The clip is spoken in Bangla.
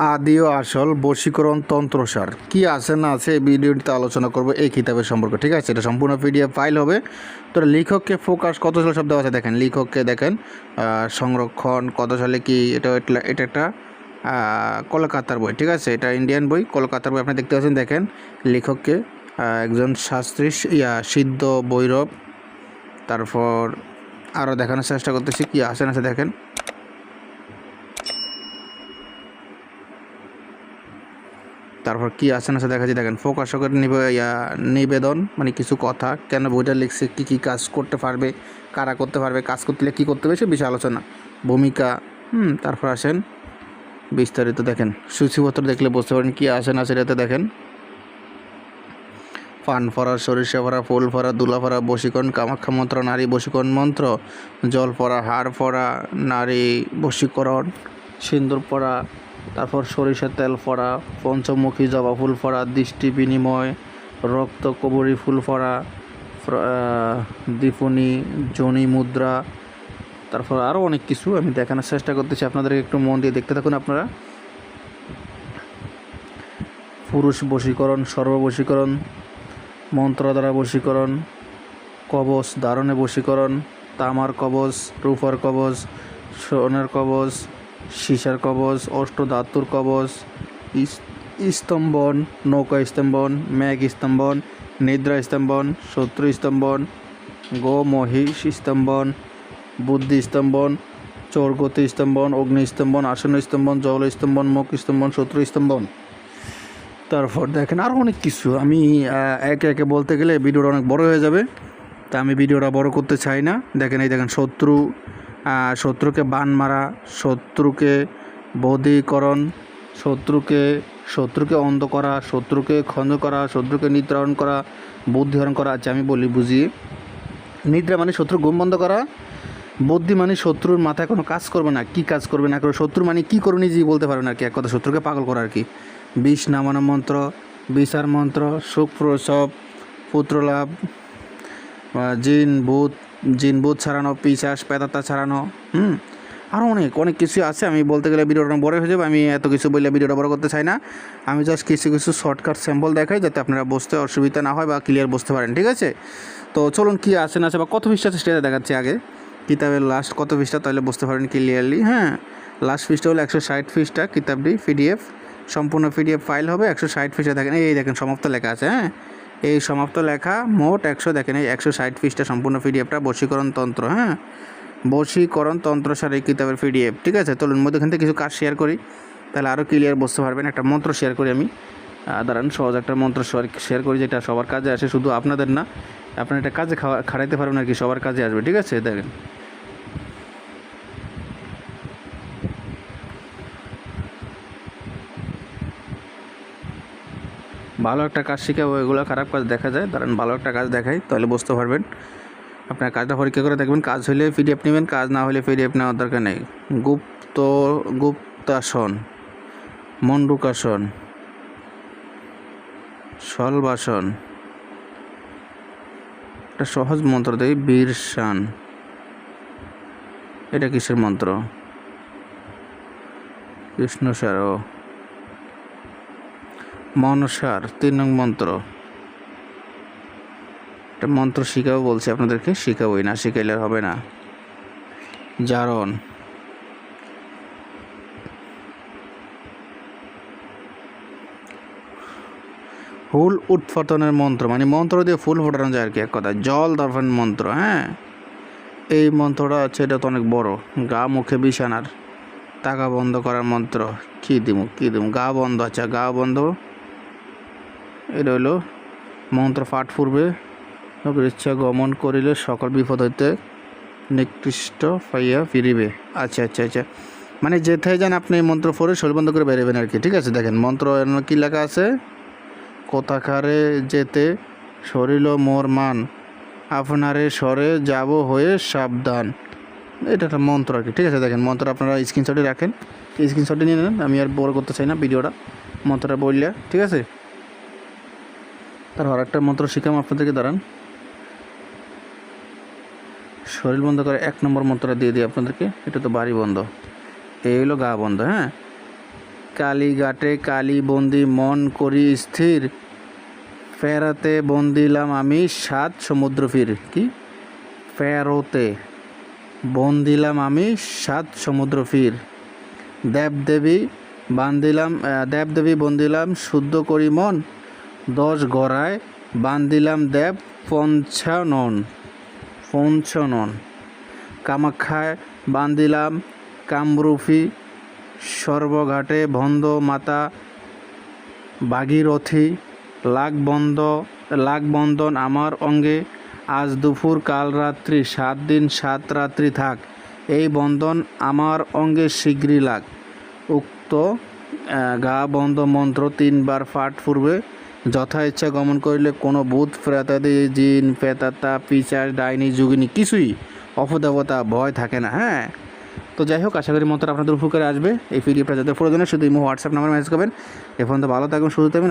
আদি ও আসল বশীকরণ তন্ত্রসার কি আছে, না আছে, এই ভিডিওটিতে আলোচনা করব এই কিতাবের সম্পর্কে, ঠিক আছে? এটা সম্পূর্ণ পিডিএফ ফাইল হবে। তো লেখককে ফোকাস, কত সালে দেওয়া আছে দেখেন, লেখককে দেখেন সংরক্ষণ, কত সালে কি, এটা এটা- একটা কলকাতার বই, ঠিক আছে? এটা ইন্ডিয়ান বই, কলকাতার বই, আপনি দেখতে পাচ্ছেন, দেখেন, লেখককে একজন শাস্ত্রী, ইয়া, সিদ্ধ বৈরব তারপর আরও দেখানোর চেষ্টা করতেছি, কি আছে, না আছে, দেখেন। তারপর কি আছে না দেখা যায় দেখেন প্রকাশকের নিবে- নিবেদন মানে কিছু কথা, কেন বইটা লিখছে, কী কী কাজ করতে পারবে, কারা করতে পারবে, কাজ করতে কী করতে হবে, সে বিষয়ে আলোচনা। ভূমিকা, হুম, তারপর আসেন, বিস্তারিত দেখেন। সূচিপত্র দেখলে বুঝতে পারেন কী আছে না সেটাতে দেখেন। পান ফরা সরিষা ফরা ফুল ফরা দুলা ফরা বশীকরণ, কামাখ্যা মন্ত্র, নারী বশীকরণ মন্ত্র, জল পরা হাড় পরা নারী বশীকরণ, সিন্দুর পরা তারপর সরিষার তেল ফরা পঞ্চমুখী জবা ফুল ফরা দৃষ্টি বিনিময় রক্ত কবরী ফুল আহ, দীপনি জনি মুদ্রা তারপর আরও অনেক কিছু আমি দেখানোর চেষ্টা করতেছি। আপনাদেরকে একটু মন দিয়ে দেখতে থাকুন আপনারা। পুরুষ বশীকরণ সর্ববশীকরণ মন্ত্র দ্বারা বশীকরণ কবচ ধারণে বশীকরণ তামার কবচ রূপার কবচ সোনের কবচ সীসার কবচ, অষ্টধাতুর কবচ স্তম্ভন, নৌকা স্তম্ভন, মেঘ স্তম্ভন, নিদ্রা স্তম্ভন, শত্রু স্তম্ভন গো মহিষ স্তম্ভন, বুদ্ধি স্তম্ভন, চোরগতি স্তম্ভন, অগ্নি স্তম্ভন আসন স্তম্ভন, জল স্তম্ভন, মুখ স্তম্ভন, শত্রু স্তম্ভন। তারপর দেখেন আরও অনেক কিছু। আমি একে একে বলতে গেলে ভিডিওটা অনেক বড় হয়ে যাবে। তা আমি ভিডিওটা বড় করতে চাই না। দেখেন এই দেখেন শত্রু শত্রুকে বান মারা, শত্রুকে বধীকরণ, শত্রুকে শত্রুকে অন্ধ করা, শত্রুকে খঞ্জ করা, শত্রুকে নিদ্রাহরণ করা, বুদ্ধিহরণ করা আচ্ছা আমি বলি বুঝিয়ে নিদ্রা মানে শত্রু ঘুম বন্ধ করা, বুদ্ধি মানে শত্রুর মাথায় কোনো কাজ করবে না, কি কাজ করবে না করবে শত্রু মানে কী করবে নিজেই বলতে পারবে না আর কি, এক কথা, শত্রুকে পাগল করা আর কি। বিষ নামানো মন্ত্র বিচার মন্ত্র, সুখ প্রসব, পুত্রলাভ জিন, ভূত জিন ভূত ছাড়ানো পিসাস পেতাতা ছাড়ানো, হুম? আরও অনেক অনেক কিছু আছে। আমি বলতে গেলে ভিডিওটা বড় হয়ে যাবে। আমি এত কিছু বললে ভিডিওটা বড় করতে চাই না। আমি জাস্ট কিছু কিছু শর্টকাট স্যাম্পল দেখাই যাতে আপনারা বুঝতে অসুবিধা না হয় বা ক্লিয়ার বুঝতে পারেন, ঠিক আছে? তো চলুন কি আছে না আছে বা কত পৃষ্ঠা সেটা দেখাচ্ছি আগে। কিতাবের লাস্ট কত পৃষ্ঠা, তাহলে বুঝতে পারেন ক্লিয়ারলি হ্যাঁ? লাস্ট পৃষ্ঠা হলো একশো ষাট পৃষ্ঠা, কিতাবটি পিডিএফ সম্পূর্ণ পিডিএফ ফাইল হবে, একশো ষাট পৃষ্ঠা দেখেন। এই দেখেন, সমাপ্ত লেখা আছে হ্যাঁ? এই সমাপ্ত লেখা, মোট একশো, দেখেন এই একশো ষাট পৃষ্ঠা সম্পূর্ণ পিডিএফটা, বশীকরণ তন্ত্র হ্যাঁ? বশীকরণ তন্ত্র সার এই কিতাবের পিডিএফ, ঠিক আছে? চলুন মধ্যখান থেকে কিছু কাজ শেয়ার করি, তাহলে আরও ক্লিয়ার বুঝতে পারবেন। একটা মন্ত্র শেয়ার করি আমি। দাঁড়ান, সহজ একটা মন্ত্র শেয়ার করি যেটা সবার কাজে আসে, শুধু আপনাদের না, আপনার এটা কাজে খাওয়া, খাড়াইতে পারবেন আর কি, সবার কাজে আসবে, ঠিক আছে? দেখেন। ভালো একটা কাজ শিখাবো, এগুলো খারাপ কাজ দেখা যায়। দাঁড়ান, ভালো একটা কাজ দেখাই, তাহলে বুঝতে পারবেন। আপনার কাজটা পরীক্ষা করে দেখবেন, কাজ হলে পিডিএফ নেবেন, কাজ না হলে পিডিএফ নেওয়ার দরকার নেই। গুপ্ত, গুপ্তাসন, মন্ডুকাসন, সলবাসন। একটা সহজ মন্ত্র দেয় বীরসান। এটা কিসের মন্ত্র? কৃষ্ণ স্যার ও মনসার, তিন নং মন্ত্র। একটা মন্ত্র শিখাবো বলছি আপনাদেরকে, শিখাবোই না, শিখাইলে হবে না। জারণ। ফুল উৎপাদনের মন্ত্র মানে মন্ত্র দিয়ে ফুল ফোটানো যায় আর কি, এক কথা জল দর্পণ মন্ত্র হ্যাঁ? এই মন্ত্রটা আছে এটা তো অনেক বড়। গা মুখে বিছানার, টাকা বন্ধ করার মন্ত্র। কী দিমু কী দিমু? গা বন্ধ আচ্ছা গা বন্ধ। এটা হইল মন্ত্র পাঠ পূর্বে ইচ্ছা গমন করিলে সকল বিপদ হইতে নিকৃষ্ট পাইয়া ফিরিবে। আচ্ছা আচ্ছা আচ্ছা। মানে যেথায় যান আপনি মন্ত্র পড়ে শরীর বন্ধ করে বেরোবেন আর কি, ঠিক আছে? দেখেন, মন্ত্র কী লেখা আছে? কোথাকারে যেতে শরীর মোর মান, আপনারে সরে যাব হয়ে সাবধান। এটা একটা মন্ত্র আর কি, ঠিক আছে? দেখেন, মন্ত্র আপনারা স্ক্রিনশটে রাখেন। স্ক্রিনশটে নিয়ে নেন, আমি আর বড় করতে চাই না ভিডিওটা। মন্ত্রটা বললে, ঠিক আছে? তার আর একটা মন্ত্র শিখাম আপনাদেরকে, দাঁড়ান। শরীর বন্ধ করে এক নম্বর মন্ত্রটা দিয়ে দিই আপনাদেরকে, এটা তো বাড়ি বন্ধ। এই হলো গা বন্ধ হ্যাঁ? কালীঘাটে কালী বন্দি, মন করি স্থির। ফেরাতে বন্দিলাম আমি সাত সমুদ্র ফির, কি? ফেরোতে বন্দিলাম আমি সাত সমুদ্র ফির। দেবদেবী বান্দিলাম দেবদেবী বন্দিলাম শুদ্ধ করি মন দশ গড়ায় বান্দিলাম দেব পঞ্চানন, পঞ্চনন। কামাখ্যায় বান্দিলাম কামরূপী, সর্বঘাটে ভন্দ মাতা ভাগীরথী। লাগ বন্ধ লাগ বন্ধন আমার অঙ্গে, আজ দুপুর কাল রাত্রি, সাত দিন সাত রাত্রি থাক, এই বন্ধন আমার অঙ্গে শীঘ্রই লাগ। উক্ত গা বন্ধ মন্ত্র তিনবার পাঠ পূর্বে যথা ইচ্ছা গমন করিলে কোনো ভূত প্রেতাদি জিন পেতাত্তা পিচার, ডাইনি, যুগিনী কিছুই অপদেবতা, ভয় থাকে না হ্যাঁ? তো যাই হোক, আশা করি মতো আপনাদের উপকারে আসবে। এই পিডিএফটা যাদের প্রয়োজনে শুধু হোয়াটসঅ্যাপ নাম্বার মেসেজ করবেন। এখন তো ভালো থাকবেন শুধু থাকবেন